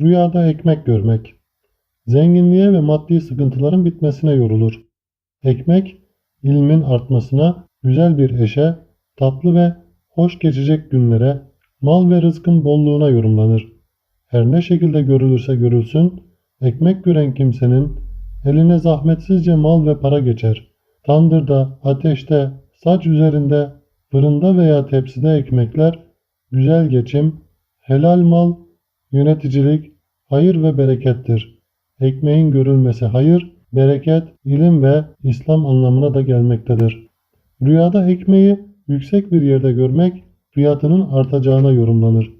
Rüyada ekmek görmek. Zenginliğe ve maddi sıkıntıların bitmesine yorulur. Ekmek, ilmin artmasına, güzel bir eşe, tatlı ve hoş geçecek günlere, mal ve rızkın bolluğuna yorumlanır. Her ne şekilde görülürse görülsün, ekmek gören kimsenin eline zahmetsizce mal ve para geçer. Tandırda, ateşte, saç üzerinde, fırında veya tepside ekmekler, güzel geçim, helal mal, yöneticilik, hayır ve berekettir. Ekmeğin görülmesi hayır, bereket, ilim ve İslam anlamına da gelmektedir. Rüyada ekmeği yüksek bir yerde görmek, fiyatının artacağına yorumlanır.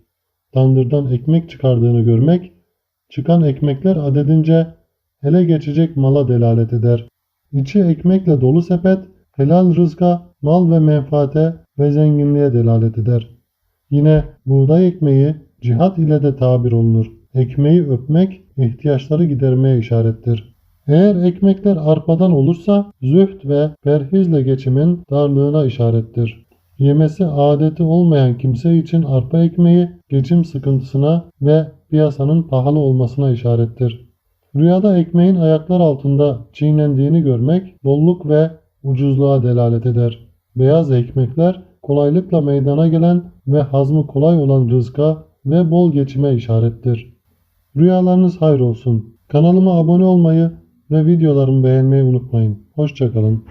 Tandırdan ekmek çıkardığını görmek, çıkan ekmekler adedince ele geçecek mala delalet eder. İçi ekmekle dolu sepet, helal rızka, mal ve menfaate ve zenginliğe delalet eder. Yine buğday ekmeği cihat ile de tabir olunur. Ekmeği öpmek ihtiyaçları gidermeye işarettir. Eğer ekmekler arpadan olursa zühd ve perhizle geçimin darlığına işarettir. Yemesi adeti olmayan kimse için arpa ekmeği geçim sıkıntısına ve piyasanın pahalı olmasına işarettir. Rüyada ekmeğin ayaklar altında çiğnendiğini görmek bolluk ve ucuzluğa delalet eder. Beyaz ekmekler kolaylıkla meydana gelen ve hazmı kolay olan rızka ve bol geçime işarettir. Rüyalarınız hayır olsun. Kanalıma abone olmayı ve videolarımı beğenmeyi unutmayın. Hoşçakalın.